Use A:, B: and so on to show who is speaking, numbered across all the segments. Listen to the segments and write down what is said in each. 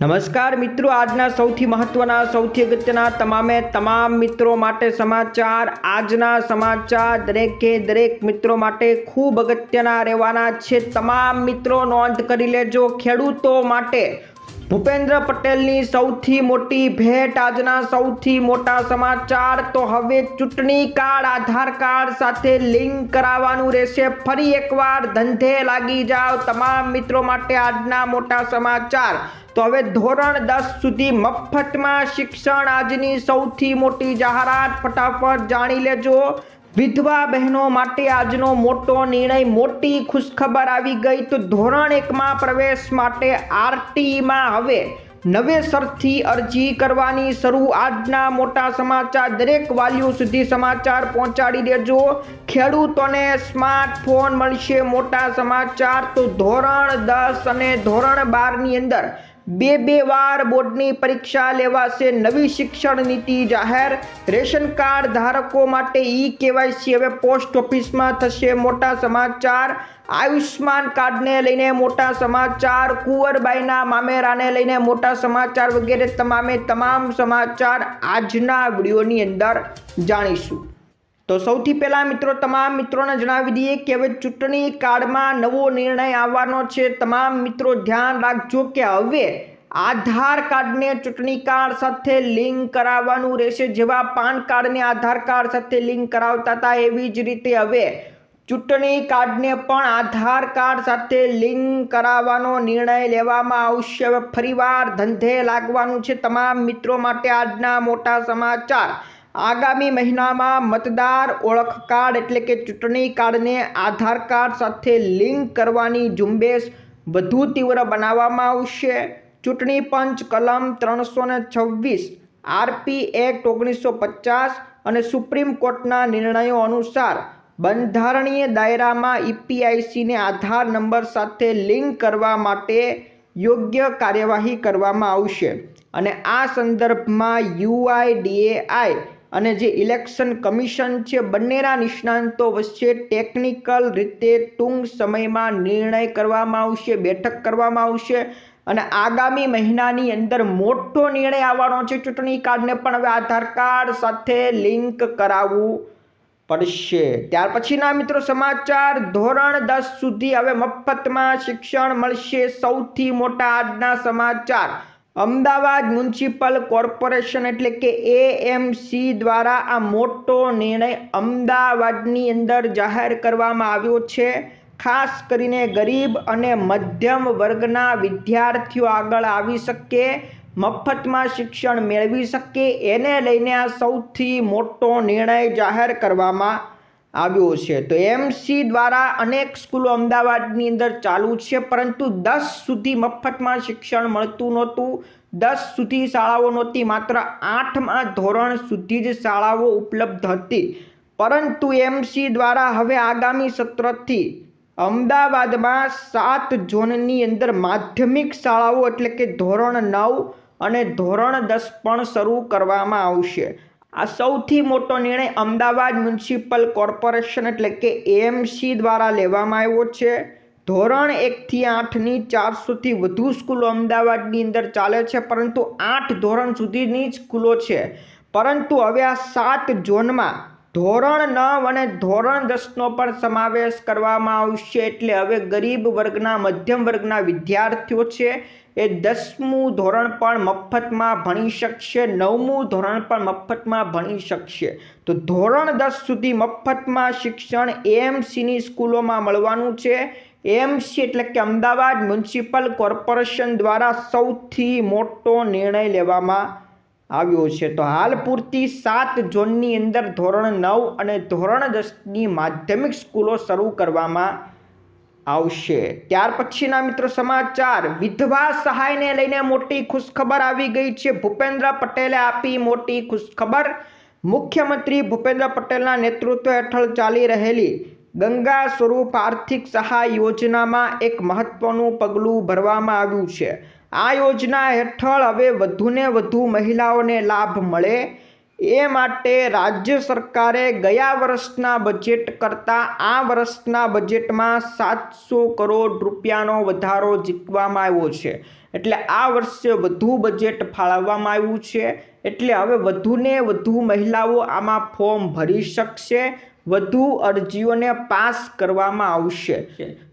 A: નમસ્કાર મિત્રો, આજના સૌથી મહત્વના, સૌથી અગત્યના તમામે તમામ મિત્રો માટે સમાચાર, આજના સમાચાર દરેકે દરેક મિત્રો માટે ખૂબ અગત્યના રહેવાના છે. તમામ મિત્રો નોંધ કરી લેજો, ખેડૂતો માટે ભૂપેન્દ્ર પટેલની સૌથી મોટી ભેટ, આજના સૌથી મોટા સમાચાર. તો હવે ચૂંટણી કાર્ડ, આધાર કાર્ડ સાથે લિંક કરાવવાનું રહેશે. ફરી એકવાર ધંધે લાગી જાઓ તમામ મિત્રો માટે આજના મોટા સમાચાર. તો હવે ધોરણ દસ સુધી મફતમાં શિક્ષણ આજની સૌથી મોટી જાહેરાત. ફટાફટ જાણી લેજો. વિધવા બહેનો માટે આજનો મોટો નિર્ણય મોટી ખુશખબર આવી ગઈ તો ધોરણ એકમાં પ્રવેશ માટે આરટીઈમાં હવે નવેસરથી અરજી કરવાની શરૂ. આજના મોટા સમાચાર, દરેક વાલીઓ સુધી સમાચાર પહોંચાડી દેજો. ખેડૂતોને સ્માર્ટફોન મળશે મોટા સમાચાર. તો ધોરણ દસ અને ધોરણ બારની અંદર બે બે વાર બોર્ડની પરીક્ષા લેવાશે નવી શિક્ષણ નીતિ જાહેર. રેશન કાર્ડ ધારકો માટે ઈ કેવાયસી હવે પોસ્ટ ઓફિસમાં થશે મોટા સમાચાર. આયુષ્માન કાર્ડને લઈને મોટા સમાચાર. કુંવરબાઈના મામેરાને લઈને મોટા સમાચાર વગેરે તમામે તમામ સમાચાર આજના વિડીયોની અંદર જાણીશું. તો સૌથી પહેલાં મિત્રો તમામ મિત્રોને જણાવી દઈએ કે હવે ચૂંટણી કાર્ડમાં નવો નિર્ણય આવવાનો છે. તમામ મિત્રો ધ્યાન રાખજો કે હવે આધાર કાર્ડને ચૂંટણી કાર્ડ સાથે લિંક કરાવવાનું રહેશે. જેવા પાન કાર્ડને આધાર કાર્ડ સાથે લિંક કરાવતા હતા એવી જ રીતે હવે ચૂંટણી કાર્ડને પણ આધાર કાર્ડ સાથે લિંક કરાવવાનો નિર્ણય લેવામાં આવશે. ફરીવાર ધંધે લાગવાનું છે. તમામ મિત્રો માટે આજના મોટા સમાચાર. આગામી મહિનામાં મતદાર ઓળખ કાર્ડ એટલે કે ચૂંટણી કાર્ડને આધાર કાર્ડ સાથે લિંક કરવાની ઝુંબેશ વધુ તીવ્ર બનાવવામાં આવશે. ચૂંટણી પંચ કલમ ત્રણસો ને છવ્વીસ આરપી એક્ટ ઓગણીસો પચાસ અને સુપ્રીમ કોર્ટના નિર્ણયો અનુસાર બંધારણીય દાયરામાં ઈપીઆઈસીને આધાર નંબર સાથે લિંક કરવા માટે યોગ્ય કાર્યવાહી કરવામાં આવશે. અને આ સંદર્ભમાં યુઆઈડીએઆઈ અને જે ઇલેક્શન કમિશન છે, બંનેના નિષ્ણાંતો વચ્ચે ટેકનિકલ રીતે ટૂંક સમયમાં નિર્ણય કરવામાં આવશે, બેઠક કરવામાં આવશે અને આગામી મહિનાની અંદર મોટો નિર્ણય આવવાનો છે ચૂંટણી કાર્ડને પણ હવે આધાર કાર્ડ સાથે લિંક કરાવવું પડશે. ત્યાર પછીના મિત્રો સમાચાર, ધોરણ દસ સુધી હવે મફતમાં શિક્ષણ મળશે. સૌથી મોટા આજના સમાચાર અમદાવાદ મ્યુનિસિપલ કોર્પોરેશન એટલે કે એએમસી દ્વારા આ મોટો નિર્ણય અમદાવાદની અંદર જાહેર કરવામાં આવ્યો છે. ખાસ કરીને ગરીબ અને મધ્યમ વર્ગના વિદ્યાર્થીઓ આગળ આવી શકે, મફતમાં શિક્ષણ મેળવી શકે. એને લઈને આ સૌથી મોટો નિર્ણય જાહેર કરવામાં આવ્યો છે. તો એમસી દ્વારા અનેક સ્કૂલો અમદાવાદની અંદર ચાલુ છે, પરંતુ દસ સુધી મફતમાં શિક્ષણ મળતું નહોતું. દસ સુધી શાળાઓ નહોતી, માત્ર આઠમાં ધોરણ સુધી જ શાળાઓ ઉપલબ્ધ હતી. પરંતુ એમસી દ્વારા હવે આગામી સત્રથી અમદાવાદમાં સાત ઝોનની અંદર માધ્યમિક શાળાઓ એટલે કે ધોરણ નવ અને ધોરણ દસ પણ શરૂ કરવામાં આવશે. આ સૌથી મોટો નિર્ણય અમદાવાદ મ્યુનિસિપલ કોર્પોરેશન એટલે કે એએમસી દ્વારા લેવામાં આવ્યો છે. ધોરણ એકથી આઠની ચારસોથી વધુ સ્કૂલો અમદાવાદની અંદર ચાલે છે, પરંતુ આઠ ધોરણ સુધીની સ્કૂલો છે. પરંતુ હવે આ સાત ઝોનમાં ધોરણ નવ અને ધોરણ દસનો પણ સમાવેશ કરવામાં આવશે, એટલે હવે ગરીબ વર્ગના, મધ્યમ વર્ગના વિદ્યાર્થીઓ છે એ દસમું ધોરણ પણ મફતમાં ભણી શકશે, નવમું ધોરણ પણ મફતમાં ભણી શકશે. તો ધોરણ દસ સુધી મફતમાં શિક્ષણ એએમસીની સ્કૂલોમાં મળવાનું છે. એએમસી એટલે કે અમદાવાદ મ્યુનિસિપલ કોર્પોરેશન દ્વારા સૌથી મોટો નિર્ણય લેવામાં આવ્યો છે. તો હાલ પૂરતી સાત ઝોનની અંદર ધોરણ નવ અને ધોરણ દસની માધ્યમિક સ્કૂલો શરૂ કરવામાં આવશે. ત્યાર પછીના મિત્રો સમાચાર, વિધવા સહાયને લઈને મોટી ખુશખબર આવી ગઈ છે. ભૂપેન્દ્ર પટેલે આપી મોટી ખુશખબર. મુખ્યમંત્રી ભૂપેન્દ્ર પટેલના નેતૃત્વ હેઠળ ચાલી રહેલી ગંગા સ્વરૂપ આર્થિક સહાય યોજનામાં એક મહત્વનું પગલું ભરવામાં આવ્યું છે. આ યોજના હેઠળ હવે વધુને વધુ મહિલાઓને લાભ મળે. એ માટે રાજ્ય સરકારે ગયા વર્ષના બજેટ કરતાં આ વર્ષના બજેટમાં સાતસો કરોડ રૂપિયાનો વધારો જીતવામાં આવ્યો છે. એટલે આ વર્ષે વધુ બજેટ ફાળવવામાં આવ્યું છે. એટલે હવે વધુને વધુ મહિલાઓ આમાં ફોર્મ ભરી શકશે. વધુ અરજીઓને પાસ કરવામાં આવશે.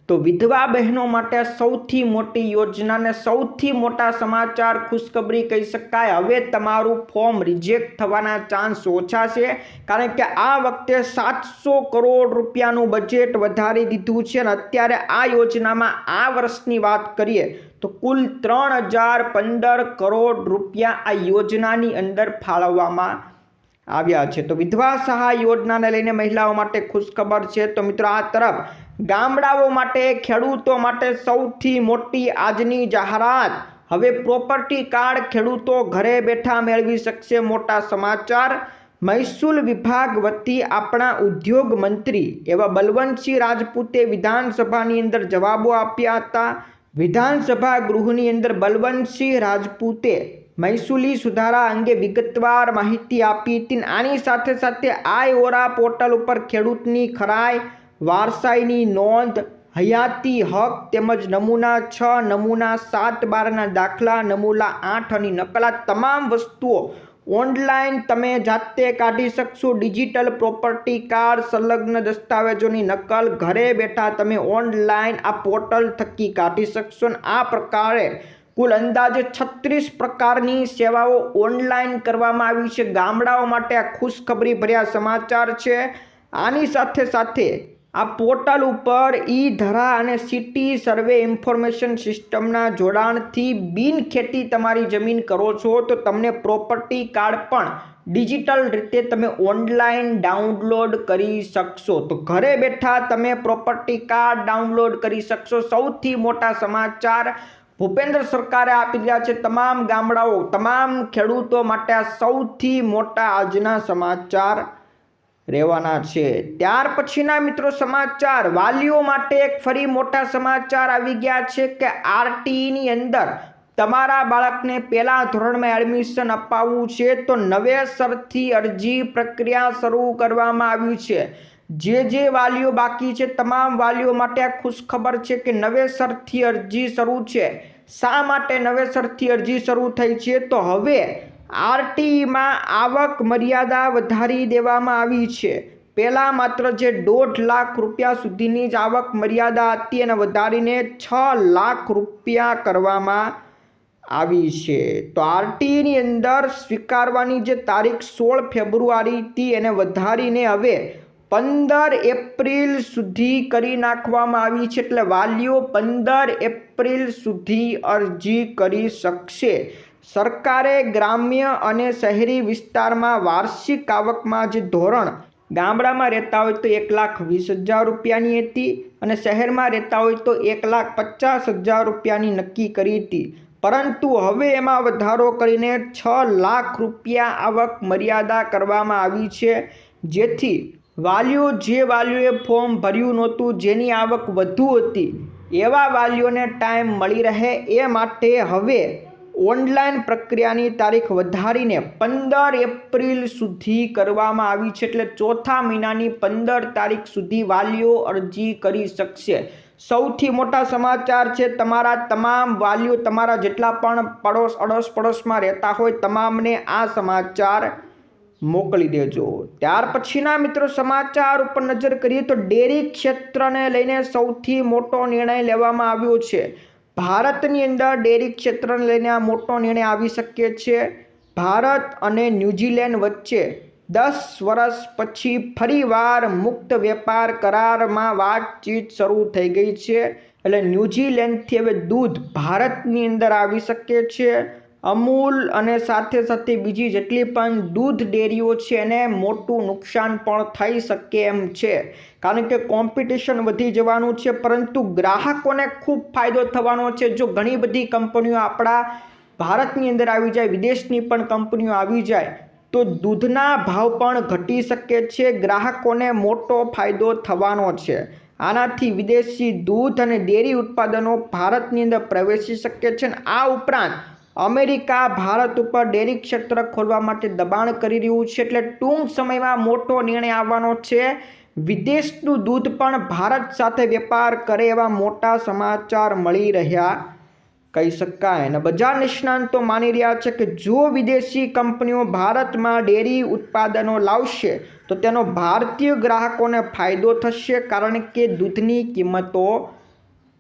A: તો વિધવા બહેનો માટે સૌથી મોટી યોજના અને સૌથી મોટા સમાચાર ખુશખબરી કહી શકાય. હવે તમારું ફોર્મ રિજેક્ટ થવાના ચાન્સ ઓછા છે, કારણ કે આ વખતે સાતસો કરોડ રૂપિયાનું બજેટ વધારી દીધું છે અને અત્યારે આ યોજનામાં આ વર્ષની વાત કરીએ તો કુલ ત્રણ હજાર પંદર કરોડ રૂપિયા આ યોજનાની અંદર ફાળવવામાં આવ્યા છે. તો વિધવા સહાય યોજનાને લઈને મહિલાઓ માટે ખુશખબર છે. તો મિત્રો આ તરફ ગામડાઓ માટે, ખેડૂતો માટે સૌથી મોટી આજની જાહેરાત. હવે પ્રોપર્ટી કાર્ડ ખેડૂતો ઘરે બેઠા મેળવી શકશે. મોટા સમાચાર. મહેસૂલ વિભાગ વતી આપણા ઉદ્યોગ મંત્રી એવા બલવંતસિંહ રાજપૂતે વિધાનસભાની અંદર જવાબો આપ્યા હતા. વિધાનસભા ગૃહની અંદર બલવંતસિંહ રાજપૂતે મહેસૂલી સુધારા અંગે વિગતવાર માહિતી આપી હતી આની સાથે સાથે આઈ ઓરા પોર્ટલ ઉપર ખેડૂતની ખરાઈ, વારસાઈની નોંધ, હયાતી હક તેમજ નમૂના છ, નમૂના સાત, બારના દાખલા નમૂના આઠ અને નકલા તમામ વસ્તુઓ ઓનલાઈન તમે જાતે કાઢી શકશો. ડિજિટલ પ્રોપર્ટી કાર્ડ, સંલગ્ન દસ્તાવેજોની નકલ, ઘરે બેઠા તમે ઓનલાઈન આ પોર્ટલ થકી કાઢી શકશો આ પ્રકારે કુલ અંદાજે છત્રીસ પ્રકારની સેવાઓ ઓનલાઈન કરવામાં આવી છે. ગામડાઓ માટે આ ખુશખબરી ભર્યા સમાચાર છે. આની સાથે સાથે આ પોર્ટલ ઉપર ઈ ધરા અને સિટી સર્વે ઇન્ફોર્મેશન સિસ્ટમના જોડાણથી બિન ખેતી તમારી જમીન કરો છો તો તમને પ્રોપર્ટી કાર્ડ પણ ડિજિટલ રીતે તમે ઓનલાઈન ડાઉનલોડ કરી શકશો. તો ઘરે બેઠા તમે પ્રોપર્ટી કાર્ડ ડાઉનલોડ કરી શકશો. સૌથી મોટા સમાચાર ભૂપેન્દ્ર સરકારે આપી રહ્યા છે તમામ ગામડાઓ, તમામ ખેડૂતો માટે આ સૌથી મોટા આજના સમાચાર રહેવાના છે. ત્યાર પછીના મિત્રો સમાચાર, વાલીઓ માટે એક ફરી મોટા સમાચાર આવી ગયા છે કે આરટીઈની અંદર તમારા બાળકને પહેલા ધોરણમાં એડમિશન અપાવવું છે તો નવેસરથી અરજી પ્રક્રિયા શરૂ કરવામાં આવી છે. જે જે વાલીઓ બાકી છે, તમામ વાલીઓ માટે આ ખુશખબર છે કે નવેસરથી અરજી શરૂ છે. શા માટે નવેસરથી અરજી શરૂ થઈ છે? તો હવે આરટીઈમાં આવક મર્યાદા વધારી દેવામાં આવી છે. પહેલાં માત્ર જે દોઢ લાખ રૂપિયા સુધીની જ આવક મર્યાદા હતી એને વધારીને છ લાખ રૂપિયા કરવામાં આવી છે. તો આરટીઈની અંદર સ્વીકારવાની જે તારીખ સોળ ફેબ્રુઆરી હતી, એને વધારીને હવે પંદર એપ્રિલ સુધી કરી નાખવામાં આવી છે એટલે વાલીઓ પંદર એપ્રિલ સુધી અરજી કરી શકશે. સરકારે ગ્રામ્ય અને શહેરી વિસ્તારમાં વાર્ષિક આવકમાં જે ધોરણ ગામડામાં રહેતા હોય તો એક લાખ વીસ હજાર રૂપિયાની હતી અને શહેરમાં રહેતા હોય તો એક લાખ પચાસ હજાર રૂપિયાની નક્કી કરી હતી. પરંતુ હવે એમાં વધારો કરીને છ લાખ રૂપિયા આવક મર્યાદા કરવામાં આવી છે. જેથી વાલીઓ જે વાલીઓએ ફોર્મ ભર્યું નહોતું, જેની આવક વધુ હતી, એવા વાલીઓને ટાઈમ મળી રહે એ માટે હવે ઓનલાઈન પ્રક્રિયાની તારીખ વધારીને પંદર એપ્રિલ સુધી કરવામાં આવી છે એટલે ચોથા મહિનાની પંદર તારીખ સુધી વાલીઓ અરજી કરી શકશે. સૌથી મોટા સમાચાર છે, તમારા તમામ વાલીઓ તમારા જેટલા પણ પડોશ અડોશ પડોશમાં રહેતા હોય, તમામને આ સમાચાર મોકલી દેજો. ત્યાર પછીના મિત્રો સમાચાર ઉપર નજર કરીએ તો ડેરી ક્ષેત્રને લઈને સૌથી મોટો નિર્ણય લેવામાં આવ્યો છે. ભારતની અંદર ડેરી ક્ષેત્રને લઈને આ મોટો નિર્ણય આવી શકે છે. ભારત અને ન્યૂઝીલેન્ડ વચ્ચે દસ વર્ષ પછી ફરીવાર મુક્ત વેપાર કરારમાં વાતચીત શરૂ થઈ ગઈ છે. એટલે ન્યૂઝીલેન્ડથી હવે દૂધ ભારતની અંદર આવી શકે છે. અમૂલ અને સાથે સાથે બીજી જેટલી પણ દૂધ ડેરીઓ છે એને મોટું નુકસાન પણ થઈ શકે એમ છે. કારણ કે કોમ્પિટિશન વધી જવાનું છે, પરંતુ ગ્રાહકોને ખૂબ ફાયદો થવાનો છે. જો ઘણી બધી કંપનીઓ આપણા ભારતની અંદર આવી જાય, વિદેશની પણ કંપનીઓ આવી જાય, તો દૂધના ભાવ પણ ઘટી શકે છે, ગ્રાહકોને મોટો ફાયદો થવાનો છે. આનાથી વિદેશી દૂધ અને ડેરી ઉત્પાદનો ભારતની અંદર પ્રવેશી શકે છે અને આ ઉપરાંત અમેરિકા, ભારત ઉપર ડેરી ક્ષેત્ર ખોલવા માટે દબાણ કરી રહ્યું છે એટલે ટૂંક સમયમાં મોટો નિર્ણય આવવાનો છે. વિદેશનું દૂધ પણ ભારત સાથે વેપાર કરે એવા મોટા સમાચાર મળી રહ્યા. કહી શકાય. અને બજાર નિષ્ણાંતો માની રહ્યા છે કે જો વિદેશી કંપનીઓ ભારતમાં ડેરી ઉત્પાદનો લાવશે, તો તેનો ભારતીય ગ્રાહકોને ફાયદો થશે કારણ કે દૂધની કિંમતો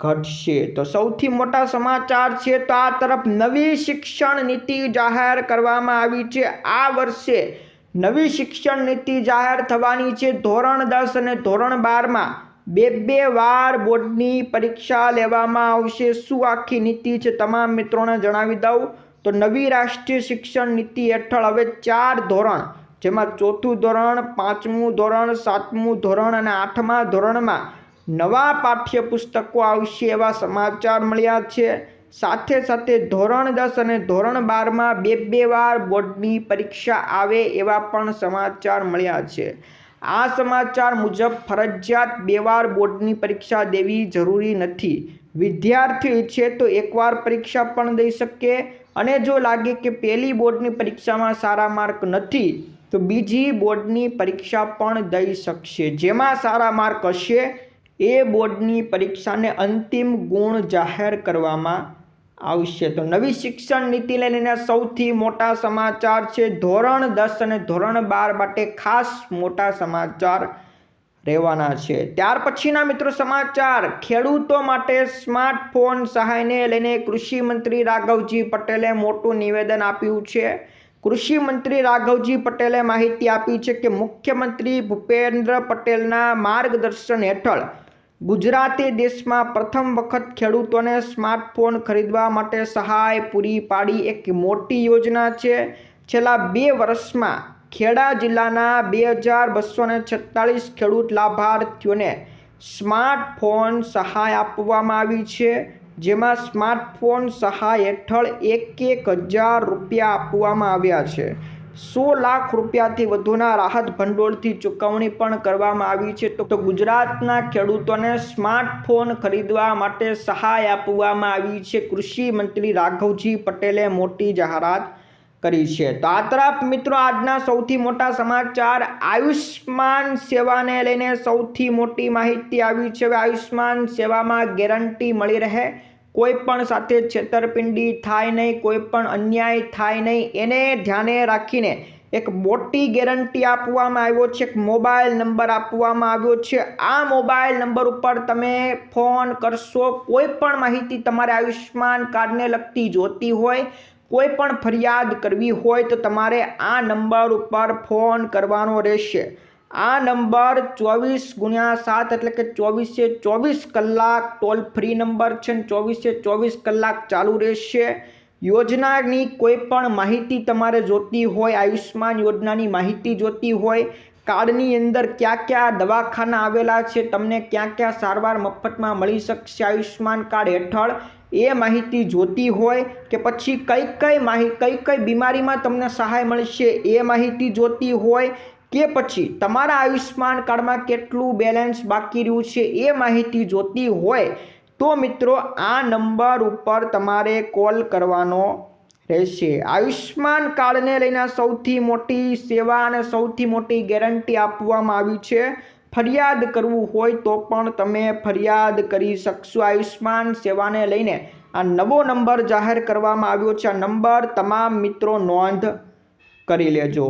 A: ઘટશે. તો સૌથી મોટા સમાચાર છે તો આ તરફ નવી શિક્ષણ નીતિ જાહેર કરવામાં આવી છે. આ વર્ષે નવી શિક્ષણ નીતિ જાહેર થવાની છે. ધોરણ દસ અને ધોરણ બારમાં બે બે વાર બોર્ડની પરીક્ષા લેવામાં આવશે. શું આખી નીતિ છે તમામ મિત્રોને જણાવી દઉં. તો નવી રાષ્ટ્રીય શિક્ષણ નીતિ હેઠળ હવે ચાર ધોરણ, જેમાં ચોથું ધોરણ, પાંચમું ધોરણ, સાતમું ધોરણ અને આઠમા ધોરણમાં નવા પાઠ્યપુસ્તકો આવશે એવા સમાચાર મળ્યા છે. સાથે સાથે ધોરણ દસ અને ધોરણ બારમાં બે બે વાર બોર્ડની પરીક્ષા આવે એવા પણ સમાચાર મળ્યા છે. આ સમાચાર મુજબ ફરજિયાત બે વાર બોર્ડની પરીક્ષા દેવી જરૂરી નથી. વિદ્યાર્થી ઈચ્છે તો એકવાર પરીક્ષા પણ દઈ શકે અને જો લાગે કે પહેલી બોર્ડની પરીક્ષામાં સારા માર્ક નથી, તો બીજી બોર્ડની પરીક્ષા પણ દઈ શકશે. જેમાં સારા માર્ક હશે એ બોર્ડની પરીક્ષાને અંતિમ ગુણ જાહેર કરવામાં આવશે. તો નવી શિક્ષણ નીતિ લઈને સૌથી મોટા સમાચાર છે. ધોરણ દસ અને ધોરણ બાર માટે ખાસ મોટા સમાચાર રહેવાના છે. ત્યાર પછીના મિત્રો સમાચાર. ખેડૂતો માટે સ્માર્ટફોન સહાયને લઈને કૃષિ મંત્રી રાઘવજી પટેલે મોટું નિવેદન આપ્યું છે. કૃષિ મંત્રી રાઘવજી પટેલે માહિતી આપી છે કે મુખ્યમંત્રી ભૂપેન્દ્ર પટેલના માર્ગદર્શન હેઠળ ગુજરાતે દેશમાં પ્રથમ વખત ખેડૂતોને સ્માર્ટફોન ખરીદવા માટે સહાય પૂરી પાડી એક મોટી યોજના છે. છેલ્લા બે વર્ષમાં ખેડા જિલ્લાના બે હજાર બસો છેતાળીસ ખેડૂત લાભાર્થીઓને સ્માર્ટફોન સહાય આપવામાં આવી છે. જેમાં સ્માર્ટફોન સહાય હેઠળ એક એક હજાર રૂપિયા આપવામાં આવ્યા છે. સો લાખ રૂપિયાથી વધુના રાહત ભંડોળથી ચૂકવણી પણ કરવામાં આવી છે. તો ગુજરાતના ખેડૂતોને સ્માર્ટફોન ખરીદવા માટે સહાય આપવામાં આવી છે. કૃષિ મંત્રી રાઘવજી પટેલે મોટી જાહેરાત કરી છે. તો આ તરફ મિત્રો આજના સૌથી મોટા સમાચાર. આયુષ્માન સેવાને લઈને સૌથી મોટી માહિતી આવી છે. આયુષ્માન સેવામાં ગેરંટી મળી રહે. કોઈ પણ સાથે છેતરપિંડી થાય નહીં કોઈ પણ અન્યાય થાય નહીં. એને ધ્યાને રાખીને એક મોટી ગેરંટી આપવામાં આવ્યો છે, એક મોબાઈલ નંબર આપવામાં આવ્યો છે. આ મોબાઈલ નંબર ઉપર તમે ફોન કરશો કોઈ પણ માહિતી તમારે આયુષ્યમાન કાર્ડને લગતી જોતી હોય કોઈ પણ ફરિયાદ કરવી હોય, તો તમારે આ નંબર ઉપર ફોન કરવાનો રહેશે. આ નંબર ચોવીસ ગુણ્યા સાત એટલે કે ચોવીસે ચોવીસ કલાક ટોલ ફ્રી નંબર છે ને ચોવીસે ચોવીસ કલાક ચાલુ રહેશે. યોજનાની કોઈ પણ માહિતી તમારે જોતી હોય આયુષ્માન યોજનાની માહિતી જોતી હોય, કાર્ડની અંદર ક્યાં ક્યાં દવાખાના આવેલા છે, તમને ક્યાં ક્યાં સારવાર મફતમાં મળી શકશે આયુષ્માન કાર્ડ હેઠળ, એ માહિતી જોતી હોય કે પછી કઈ કઈ માહિતી કઈ કઈ બીમારીમાં તમને સહાય મળશે, એ માહિતી જોતી હોય કે પછી તમારા આયુષ્યમાન કાર્ડમાં કેટલું બેલેન્સ બાકી રહ્યું છે એ માહિતી જોતી હોય તો મિત્રો આ નંબર ઉપર તમારે કોલ કરવાનો રહેશે. આયુષ્યમાન કાર્ડને લઈને સૌથી મોટી સેવા અને સૌથી મોટી ગેરંટી આપવામાં આવી છે. ફરિયાદ કરવું હોય તો પણ તમે ફરિયાદ કરી શકશો. આયુષ્યમાન સેવાને લઈને આ નવો નંબર જાહેર કરવામાં આવ્યો છે. આ નંબર તમામ મિત્રો નોંધ કરી લેજો.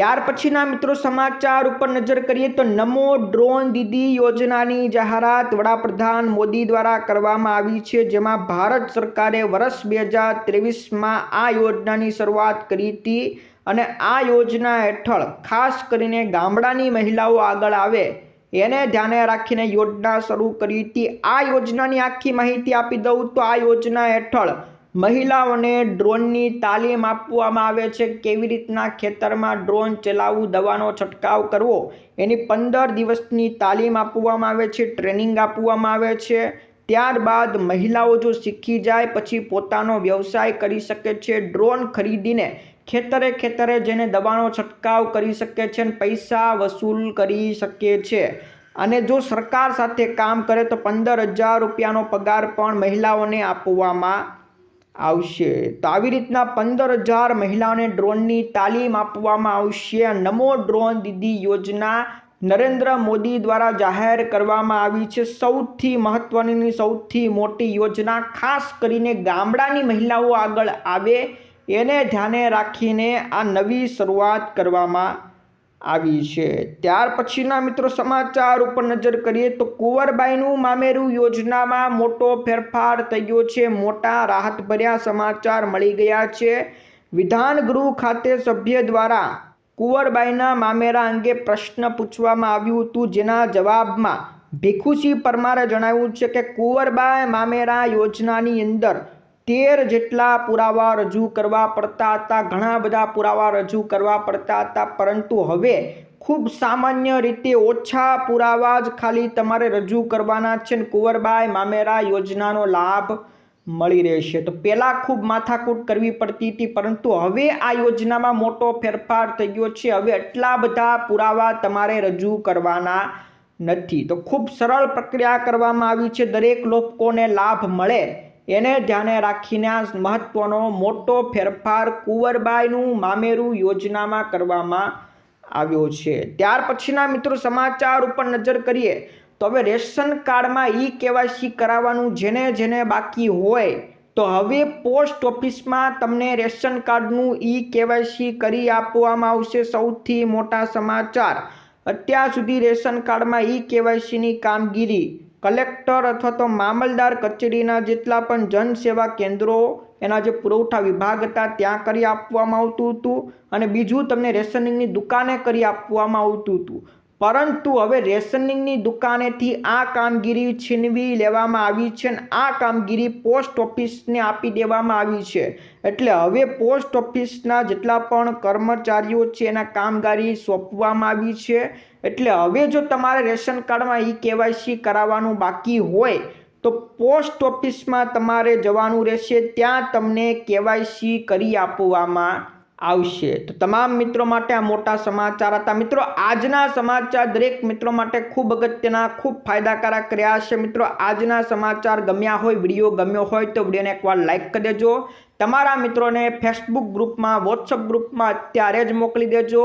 A: ત્યાર પછીના મિત્રો સમાચાર ઉપર નજર કરીએ તો નમો ડ્રોન દીદી યોજનાની જાહેરાત વડાપ્રધાન મોદી દ્વારા કરવામાં આવી છે, જેમાં ભારત સરકારે વર્ષ બે હજાર ત્રેવીસમાં આ યોજનાની શરૂઆત કરી હતી અને આ યોજના હેઠળ ખાસ કરીને ગામડાની મહિલાઓ આગળ આવે એને ધ્યાને રાખીને યોજના શરૂ કરી હતી. આ યોજનાની આખી માહિતી આપી દઉં તો આ યોજના હેઠળ મહિલાઓને ડ્રોનની તાલીમ આપવામાં આવે છે. કેવી રીતના ખેતરમાં ડ્રોન ચલાવવું દવાનો છંટકાવ કરવો, એની પંદર દિવસની તાલીમ આપવામાં આવે છે, ટ્રેનિંગ આપવામાં આવે છે. ત્યારબાદ મહિલાઓ જો શીખી જાય, પછી પોતાનો વ્યવસાય કરી શકે છે. ડ્રોન ખરીદીને ખેતરે ખેતરે જેને દવાનો છંટકાવ કરી શકે છે અને પૈસા વસૂલ કરી શકે છે. અને જો સરકાર સાથે કામ કરે તો પંદર હજાર રૂપિયાનો પગાર પણ મહિલાઓને આપવામાં આવશે. તો આવી રીતના પંદર હજાર મહિલાઓને ડ્રોનની તાલીમ આપવામાં આવશે. નમો ડ્રોન દીદી યોજના નરેન્દ્ર મોદી દ્વારા જાહેર કરવામાં આવી છે. સૌથી મહત્વની, સૌથી મોટી યોજના ખાસ કરીને ગામડાની મહિલાઓ આગળ આવે. એને ધ્યાને રાખીને આ નવી શરૂઆત કરવામાં આવી છે. ત્યાર પછીના મિત્રો સમાચાર ઉપર નજર કરીએ તો કુંવરબાઈનું મામેરું યોજનામાં મોટો ફેરફાર થઈ ગયો છે. મોટા રાહતભર્યા સમાચાર મળી ગયા છે. વિધાન ગૃહ ખાતે સભ્ય દ્વારા કુંવરબાઈના મામેરા અંગે પ્રશ્ન પૂછવામાં આવ્યું હતું. જેના જવાબમાં ભીખુસિંહ પરમારે જણાવ્યું છે કે કુંવરબાઈ મામેરા યોજનાની અંદર તેર જેટલા પુરાવા રજૂ કરવા પડતા હતા, ઘણા બધા પુરાવા રજૂ કરવા પડતા હતા, પરંતુ હવે ખૂબ સામાન્ય રીતે ઓછા પુરાવા જ ખાલી તમારે રજૂ કરવાના છે ને કુંવરબાઈ મામેરા યોજનાનો લાભ મળી રહેશે. તો પહેલાં ખૂબ માથાકૂટ કરવી પડતી હતી, પરંતુ હવે આ યોજનામાં મોટો ફેરફાર થઈ ગયો છે. હવે એટલા બધા પુરાવા તમારે રજૂ કરવાના નથી. તો ખૂબ સરળ પ્રક્રિયા કરવામાં આવી છે. દરેક લોકોને લાભ મળે એને ધ્યાને રાખીને આ મહત્વનો મોટો ફેરફાર કુંવરબાઈનું મામેરું યોજનામાં કરવામાં આવ્યો છે. ત્યાર પછીના મિત્રો સમાચાર ઉપર નજર કરીએ તો હવે રેશન કાર્ડમાં ઈ કેવાયસી કરાવવાનું જેને જેને બાકી હોય તો હવે પોસ્ટ ઓફિસમાં તમને રેશન કાર્ડનું ઈ કેવાયસી કરી આપવામાં આવશે સૌથી મોટા સમાચાર. અત્યાર સુધી રેશન કાર્ડમાં ઈ કેવાયસીની કામગીરી કલેક્ટર અથવા તો મામલદાર કચેરીના જેટલા પણ જનસેવા કેન્દ્રો, એના જે પુરવઠા વિભાગ હતા, ત્યાં કરી આપવામાં આવતું હતું અને બીજું તમને રેશનિંગની દુકાને કરી આપવામાં આવતું હતું. પરંતુ હવે રેશનિંગની દુકાનેથી આ કામગીરી છીનવી લેવામાં આવી છે અને આ કામગીરી પોસ્ટ ઓફિસને આપી દેવામાં આવી છે. એટલે હવે પોસ્ટ ઓફિસના જેટલા પણ કર્મચારીઓ છે, એના કામગીરી સોંપવામાં આવી છે. એટલે હવે જો તમારે રેશન કાર્ડમાં ઈ કેવાયસી કરાવવાનું બાકી હોય, તો પોસ્ટ ઓફિસમાં તમારે જવાનું રહેશે, ત્યાં તમને કેવાયસી કરી આપવામાં આવશે. તો તમામ મિત્રો માટે આ મોટા સમાચાર હતા. મિત્રો, આજના સમાચાર દરેક મિત્રો માટે ખૂબ અગત્યના, ખૂબ ફાયદાકારક રહ્યા છે. મિત્રો, આજના સમાચાર ગમ્યા હોય, વીડિયો ગમ્યો હોય, તો વિડીયોને એકવાર લાઇક કરી દેજો. તમારા મિત્રોને ફેસબુક ગ્રુપમાં વોટ્સઅપ ગ્રુપમાં અત્યારે જ મોકલી દેજો.